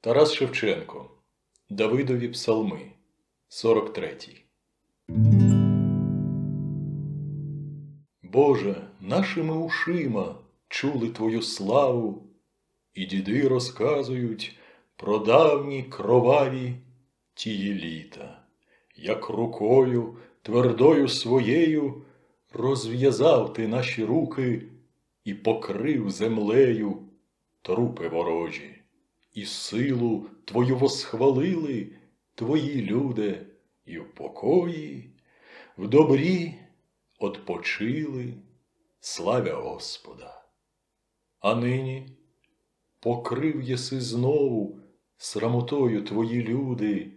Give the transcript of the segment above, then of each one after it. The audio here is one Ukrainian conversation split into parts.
Тарас Шевченко. Давидові Псалми. 43. Боже, нашими ушима чули Твою славу, і діди розказують про давні кроваві тії літа, як рукою твердою своєю розв'язав ти наші руки і покрив землею трупи ворожі, і силу Твою восхвалили Твої люди, і в покої, в добрі odpoчили, славя Господа. А нині покрив єси знову срамотою твої люди,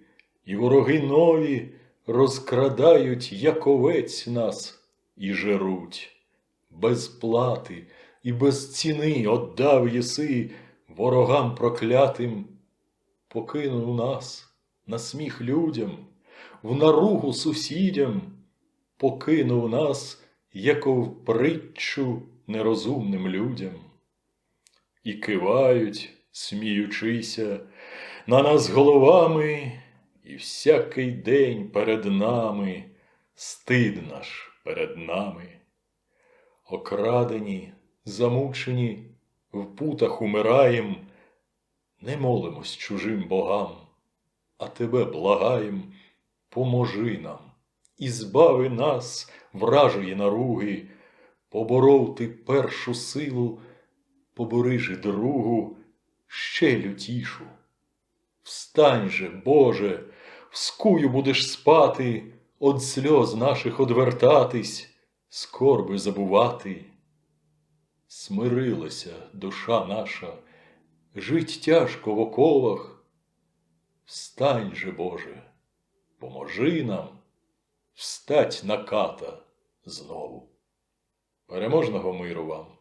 і вороги нові розкрадають, як овець нас, і жеруть. Без плати і без ціни отдав єси ворогам проклятим, покинув нас на сміх людям, в наругу сусідям, покинув нас, яко в притчу нерозумним людям. І кивають, сміючися, на нас головами, і всякий день перед нами стид наш перед нами. Окрадені, замучені, в путах умираєм, не молимось чужим богам, а тебе благаєм, поможи нам і збави нас вражої наруги, поборов ти першу силу, побори же другу, ще лютішу. Встань же, Боже, в скую будеш спати, од сльоз наших одвертатись, скорби забувати. Смирилася душа наша, жить тяжко в оковах. Встань же, Боже, поможи нам встать на ката знову. Переможного миру вам!